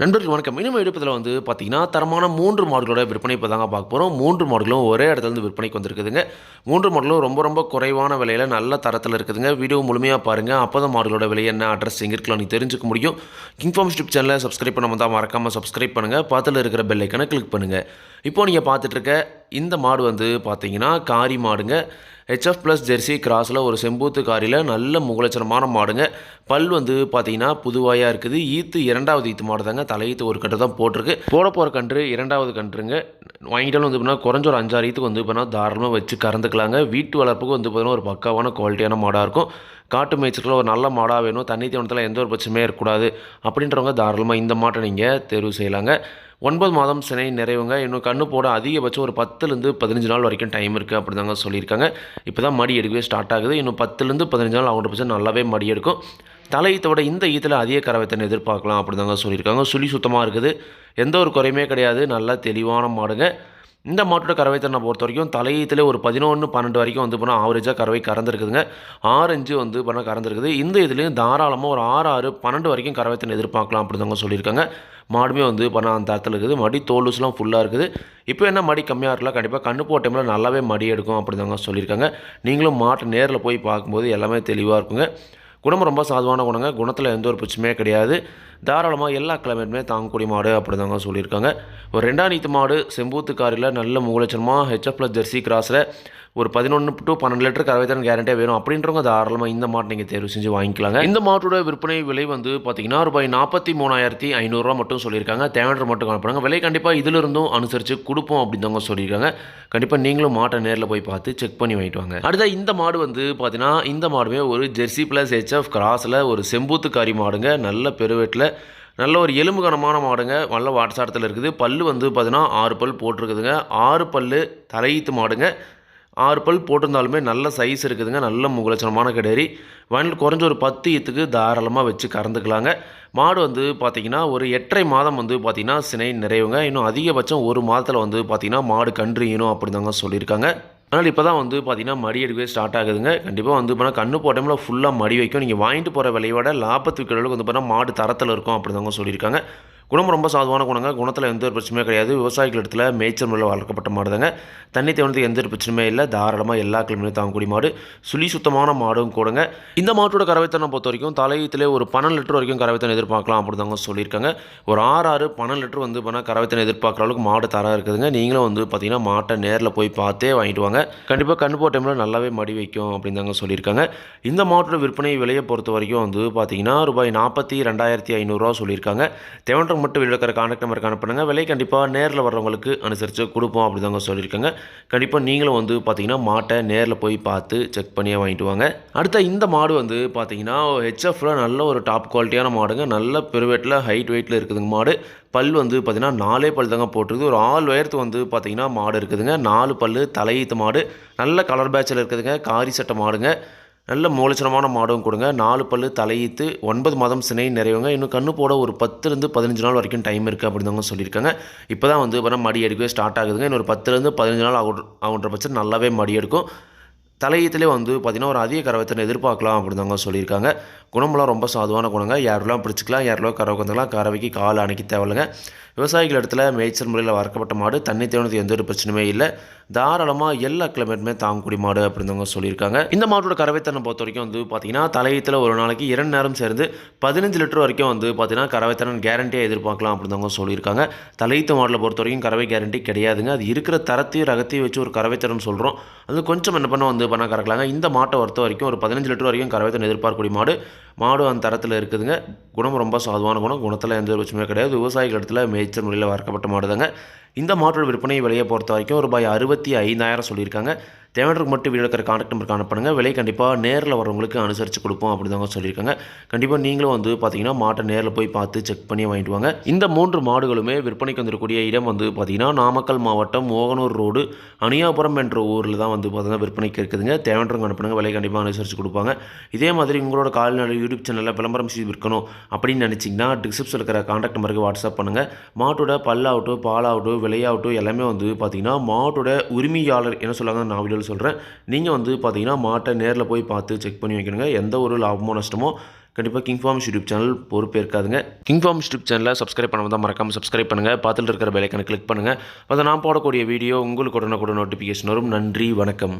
நண்பர்கள் வணக்கம். இனிமே எடுப்பதில் வந்து பார்த்தீங்கன்னா தரமான மூன்று மாடுகளோட விற்பனை இப்போ தாங்க பார்க்க போகிறோம் மூன்று மாடுகளும் ஒரே இடத்துலேருந்து விற்பனைக்கு வந்திருக்குதுங்க. மூன்று மாடுகளும் ரொம்ப ரொம்ப குறைவான விலையில் நல்ல தரத்தில் இருக்குதுங்க. வீடியோ முழுமையாக பாருங்கள் அப்போ தான் மாடுகளோட விலை என்ன அட்ரஸ் எங்கே இருக்கலாம் நீங்கள் தெரிஞ்சுக்க முடியும். கிங்ஃபார்ம் ஸ்டிப் சேனலை சப்ஸ்கிரைப் பண்ண தான் மறக்காமல் சப்ஸ்கிரைப் பண்ணுங்கள் பக்கத்தில் இருக்கிற பெல் ஐக்கனை கிளிக் பண்ணுங்கள் இப்போ நீங்கள் பார்த்துட்ருக்க இந்த மாடு வந்து பார்த்தீங்கன்னா காரி மாடுங்க. ஹெச்எஃப் ப்ளஸ் ஜெர்சி கிராஸில் ஒரு செம்பூத்து காரியில் நல்ல முகலட்சணமான மாடுங்க. பல் வந்து பார்த்தீங்கன்னா புதுவாயாக இருக்குது. ஈத்து இரண்டாவது ஈத்து மாடு தாங்க தலையீத்து ஒரு கட்டு தான் போட்டிருக்கு. போட போகிற கன்று இரண்டாவது கன்றுங்க. வாங்கிட்டாலும் வந்து பார்த்தீங்கன்னா குறைஞ்ச ஒரு அஞ்சாறு ஈத்துக்கு வந்து பார்த்தீங்கன்னா தாராளமாக வச்சு கறந்துக்கலாங்க. வீட்டு வளர்ப்புக்கு வந்து பார்த்தீங்கன்னா ஒரு பக்காவான குவாலிட்டியான மாடாக இருக்கும். காட்டு மேய்ச்சலுக்குள்ள ஒரு நல்ல மாடாக வேணும். தண்ணி தீவனத்தில் எந்த ஒரு பிரச்சனையும் இருக்கக்கூடாது. அப்படின்றவங்க தாராளமாக இந்த மாட்டை நீங்கள் தேர்வு செய்யலாங்க. ஒன்பது மாதம் சினை நிறைவுங்க. இன்னும் கண்ணு போட அதிகபட்சம் ஒரு பத்துலேருந்து பதினஞ்சு நாள் வரைக்கும் டைம் இருக்குது அப்படி தாங்க சொல்லியிருக்காங்க. இப்போ தான் மடி எடுக்கவே ஸ்டார்ட் ஆகுது. இன்னும் பத்துலேருந்து பதினஞ்சு நாள் அவங்க பட்சம் நல்லாவே மடி எடுக்கும். தலையீத்தோட இந்த ஈத்தில் அதிக கரவைத்தனை எதிர்பார்க்கலாம் அப்படி தாங்க சொல்லியிருக்காங்க. சுழி சுத்தமாக இருக்குது. எந்த ஒரு குறையுமே கிடையாது. நல்லா தெளிவான மாடுங்க. இந்த மாட்டோட கறவைத்தனை பொறுத்த வரைக்கும் தலையீத்தில் ஒரு பதினொன்று பன்னெண்டு வரைக்கும் வந்து போனால் ஆவரேஜாக கறவை கறந்துருக்குதுங்க. ஆரஞ்சு வந்து பண்ணால் கறந்துருக்குது. இந்த இதுலேயும் தாராளமாக ஒரு ஆறு ஆறு பன்னெண்டு வரைக்கும் கறவைத்தனை எதிர்பார்க்கலாம் அப்படி தாங்க சொல்லியிருக்காங்க. மாடுமே வந்து பண்ண அந்த தரத்தில் இருக்குது. மடி தோலுஸ்லாம் ஃபுல்லாக இருக்குது. இப்போ என்ன மடி கம்மியாக இருக்கலாம் கண்டிப்பாக கண்ணு போட்ட டைமில் நல்லாவே மடி எடுக்கும் அப்படிதாங்க சொல்லியிருக்காங்க. நீங்களும் மாட்டை நேரில் போய் பார்க்கும்போது எல்லாமே தெளிவாக இருக்குங்க. குணம் ரொம்ப சாதுவான குணங்க. குணத்தில் எந்த ஒரு பிரச்சனையே கிடையாது. தாராளமாக எல்லா கிளைமேட்டுமே தாங்கக்கூடிய மாடு அப்படி தாங்க சொல்லியிருக்காங்க. ஒரு ரெண்டாம் நீத்து மாடு செம்பூத்துக்காரியில் நல்ல முகலட்சணமாக ஹெச்எஃப் ப்ளஸ் ஜெர்சி கிராஸில் ஒரு பதினொன்று டு பன்னெண்டு லிட்டர் கறவைத்தன் கேரண்டியாக வேணும் அப்படின்றவங்க தாராளமாக இந்த மாட்டை நீங்கள் தேர்வு செஞ்சு வாங்கிக்கலாங்க. இந்த மாட்டோட விற்பனை விலை வந்து பார்த்தீங்கன்னா ரூபாய் நாற்பத்தி மூணாயிரத்தி ஐநூறுரூவா மட்டும் சொல்லியிருக்காங்க. தேவையான மட்டும் காணப்படுறாங்க விலை கண்டிப்பாக இதிலிருந்தும் அனுசரித்து கொடுப்போம் அப்படின்னு தாங்க சொல்லியிருக்காங்க. கண்டிப்பாக நீங்களும் மாட்டை நேரில் போய் பார்த்து செக் பண்ணி வாங்கிட்டு வாங்க. அடுத்த இந்த மாடு வந்து பார்த்தீங்கன்னா இந்த மாடுமே ஒரு ஜெர்சி ப்ளஸ் ஹெச்எஃப் கிராஸில் ஒரு செம்பூத்துக்காரி மாடுங்க. நல்ல பெருவேட்டில் நல்ல ஒரு எலும்பு கனமான மாடுங்க. நல்ல வாட்சாட்டத்தில் இருக்குது. பல்லு வந்து பார்த்தீங்கன்னா ஆறு பல் போட்டிருக்குதுங்க. ஆறு பல் தலையீத்து மாடுங்க. ஆறு பல் போட்டிருந்தாலுமே நல்ல சைஸ் இருக்குதுங்க. நல்ல முகலட்சணமான கிடேரி வயலில் குறைஞ்ச ஒரு பத்து ஈத்துக்கு தாராளமாக வச்சு கறந்துக்கலாங்க. மாடு வந்து பார்த்திங்கன்னா ஒரு எட்டரை மாதம் வந்து பார்த்திங்கன்னா சினை நிறைவுங்க. இன்னும் அதிகபட்சம் ஒரு மாதத்தில் வந்து பார்த்திங்கன்னா மாடு கன்று ஈனும் அப்படி தாங்க சொல்லியிருக்காங்க. அதனால் இப்போ தான் வந்து பார்த்தீங்கன்னா மடி எடுக்கவே ஸ்டார்ட் ஆகுதுங்க. கண்டிப்பாக வந்து பார்த்தா கண்ணு போட்ட டைமில் ஃபுல்லாக மடி வைக்கும். நீங்கள் வாங்கிட்டு போகிற விலையோட லாபத்து விற்கிற அளவுக்கு வந்து பார்த்தா மாடு தரத்தில் இருக்கும் அப்படி தாங்க சொல்லியிருக்காங்க. குணம் ரொம்ப சாதுவான குணங்க குணத்தில் எந்த ஒரு பிரச்சனையும் கிடையாது. விவசாயிகள் இடத்துல மேய்ச்சல் முறையில் வளர்க்கப்பட்ட மாடுதாங்க. தண்ணி தேவனத்துக்கு எந்த ஒரு பிரச்சனையுமே இல்லை. தாராளமாக எல்லா கிழமையும் தாங்கக்கூடிய மாடு. சுழி சுத்தமான மாடும் கூடங்க. இந்த மாட்டோட கறவைத்தனை பொறுத்த வரைக்கும் தலையத்திலே ஒரு பன்னெண்டு லிட்டர் வரைக்கும் கறவைத்தனை எதிர்பார்க்கலாம் அப்படி தாங்க சொல்லியிருக்காங்க. ஒரு ஆறு ஆறு பன்னெண்டு லிட்டர் வந்து பண்ணால் கறவைத்தனை எதிர்பார்க்குற அளவுக்கு மாடு தரம் இருக்குதுங்க. நீங்களும் வந்து பார்த்தீங்கன்னா மாட்டை நேரில் போய் பார்த்தே வாங்கிட்டு வாங்க. கண்டிப்பாக கண் போட்ட டைமில் நல்லாவே மடி வைக்கும் அப்படின்னு தாங்க சொல்லியிருக்காங்க. இந்த மாட்டோட விற்பனை விலையை பொறுத்த வரைக்கும் வந்து பார்த்தீங்கன்னா ரூபாய் நாற்பத்தி ரெண்டாயிரத்தி ஐநூறுரூவா சொல்லியிருக்காங்க. மட்டும் வீடியோ இருக்கிற கான்டாக்ட் நம்பருக்கு அனுப்புங்க விலை கண்டிப்பாக நேரில் வர்றவங்களுக்கு அனுசரித்து கொடுப்போம் அப்படி தாங்க சொல்லியிருக்காங்க. கண்டிப்பாக நீங்களும் வந்து பார்த்தீங்கன்னா மாட்டை நேரில் போய் பார்த்து செக் பண்ணியே வாங்கிட்டு வாங்க. அடுத்த இந்த மாடு வந்து பார்த்தீங்கன்னா ஹெச்எஃப்ல நல்ல ஒரு டாப் குவாலிட்டியான மாடுங்க. நல்ல பெருவேட்டில் ஹைட் வெயிட்டில் இருக்குதுங்க மாடு. பல் வந்து பார்த்தீங்கன்னா நாலே பல் தாங்க போட்டிருக்குது. ஒரு ஆள் உயரத்து வந்து பார்த்தீங்கன்னா மாடு இருக்குதுங்க. நாலு பல் தலையீத்து மாடு. நல்ல கலர் பேட்சில் இருக்குதுங்க. காரி சட்டை மாடுங்க. நல்ல மூலச்சனமான மாடும் கொடுங்க. நாலு பல்லு தலையீத்து ஒன்பது மாதம் சினை நிறைவுங்க. இன்னும் கண்ணு போட ஒரு பத்துலேருந்து பதினஞ்சு நாள் வரைக்கும் டைம் இருக்குது அப்படின்னு சொல்லியிருக்காங்க. இப்போ தான் வந்து இப்போ மடி எடுக்கவே ஸ்டார்ட் ஆகுதுங்க. இன்னொரு பத்துலேருந்து பதினஞ்சு நாள் ஆகும் ஆகுன்ற பட்சம் நல்லாவே மடி எடுக்கும். தலையீத்திலே வந்து பார்த்திங்கன்னா ஒரு அதிக கரவத்தனை எதிர்பார்க்கலாம் அப்படின்னு தாங்க சொல்லியிருக்காங்க. குணமெல்லாம் ரொம்ப சாதுவான குணங்க. யாரெல்லாம் பிடிச்சிக்கலாம் யாரெல்லாம் கறவை வந்துக்கலாம் கறவைக்கு கால் அணைக்க தேவையில்லைங்க. விவசாயிகள் இடத்துல மேய்ச்சல் முறையில் வளர்க்கப்பட்ட மாடு தண்ணி தேவனது எந்த ஒரு பிரச்சனையுமே இல்லை. தாராளமாக எல்லா கிளைமேட்டுமே தாங்கக்கூடிய மாடு அப்படின்னு தாங்க சொல்லியிருக்காங்க. இந்த மாட்டோட கறவைத்தனை பொறுத்த வரைக்கும் வந்து பார்த்தீங்கன்னா தலையத்தில் ஒரு நாளைக்கு இரண்டு நேரம் சேர்ந்து பதினஞ்சு லிட்டர் வரைக்கும் வந்து பார்த்தீங்கன்னா கறவைத்தனம் கேரண்டியாக எதிர்பார்க்கலாம் அப்படின்னு சொல்லியிருக்காங்க. தலையீத்து மாடலை பொறுத்த வரைக்கும் கறவை கேரண்டி கிடையாதுங்க. அது இருக்கிற தரத்தையும் ரகத்தையும் வச்சு ஒரு கறவைத்தனம் சொல்கிறோம் அது கொஞ்சம் என்ன பண்ண வந்து பண்ண கறக்கலாங்க. இந்த மாட்டை பொறுத்த வரைக்கும் ஒரு பதினஞ்சு லிட்டர் வரைக்கும் கறவைத்தனை எதிர்பார்க்கக்கூடிய மாடு. மாடு அந்த தரத்தில் இருக்குதுங்க. குணம் ரொம்ப சாதுவான குணம். குணத்தில் எந்த ஒரு பிரச்சனையும் கிடையாது. விவசாயிகள் இடத்துல மேய்ச்சல் முறையில் வளர்க்கப்பட்ட மாடு தாங்க இந்த மாட்டோட விற்பனை விலையை பொறுத்த வரைக்கும் ரூபாய் அறுபத்தி ஐந்தாயிரம் சொல்லியிருக்காங்க. தேவையானருக்கு மட்டும் வீடியோ இருக்கிற கான்டாக்ட் நம்பருக்கு அனுப்புங்க விலை கண்டிப்பாக நேரில் வரவங்களுக்கு அனுசரித்து கொடுப்போம் அப்படி தாங்க சொல்லியிருக்காங்க. கண்டிப்பாக நீங்களும் வந்து பார்த்தீங்கன்னா மாட்டை நேரில் போய் பார்த்து செக் பண்ணி வாங்கிட்டு வாங்க. இந்த மூன்று மாடுகளுமே விற்பனைக்கு வந்துருக்கூடிய இடம் வந்து பார்த்தீங்கன்னா நாமக்கல் மாவட்டம் மோகனூர் ரோடு அணியாபுரம் என்ற ஊரில் தான் வந்து பார்த்தீங்கன்னா விற்பனைக்கு இருக்குதுங்க. தேவையானவங்க அனுப்புங்க விலை கண்டிப்பாக அனுசரித்து கொடுப்பாங்க. இதே மாதிரி உங்களோட கால்நடை யூடியூப் சேனலில் விளம்பரம் செய்து விற்கணும் அப்படின்னு நினச்சிங்கன்னா டிஸ்கிரிப்ஷன் இருக்கிற கான்டாக்ட் நம்பருக்கு வாட்ஸ்அப் பண்ணுங்கள் மாட்டோட பல்லாகட்டும் பாலாகட்டும் விலையாகட்டும் எல்லாமே வந்து பார்த்தீங்கன்னா மாட்டோட உரிமையாளர் என்ன சொல்லுவாங்க நான் வீடியோவில் சொல்கிறேன் நீங்கள் வந்து பார்த்தீங்கன்னா மாட்டை நேரில் போய் பார்த்து செக் பண்ணி வைக்கணுங்க. எந்த ஒரு லாபமோ நஷ்டமோ கண்டிப்பாக கிங் ஃபார்ம்ஸ் யூடியூப் சேனல் பொறுப்பே இருக்காதுங்க கிங் ஃபார்ம்ஸ் யூடியூப் சேனலை சப்ஸ்கிரைப் பண்ணாமல் தான் மறக்காமல் சப்ஸ்கிரைப் பண்ணுங்கள் பார்த்துட்டு இருக்கிற பெலைக்கனை கிளிக் பண்ணுங்கள் அதை நான் போடக்கூடிய வீடியோ உங்களுக்கு கூட நோட்டிஃபிகேஷன் வரும். நன்றி வணக்கம்.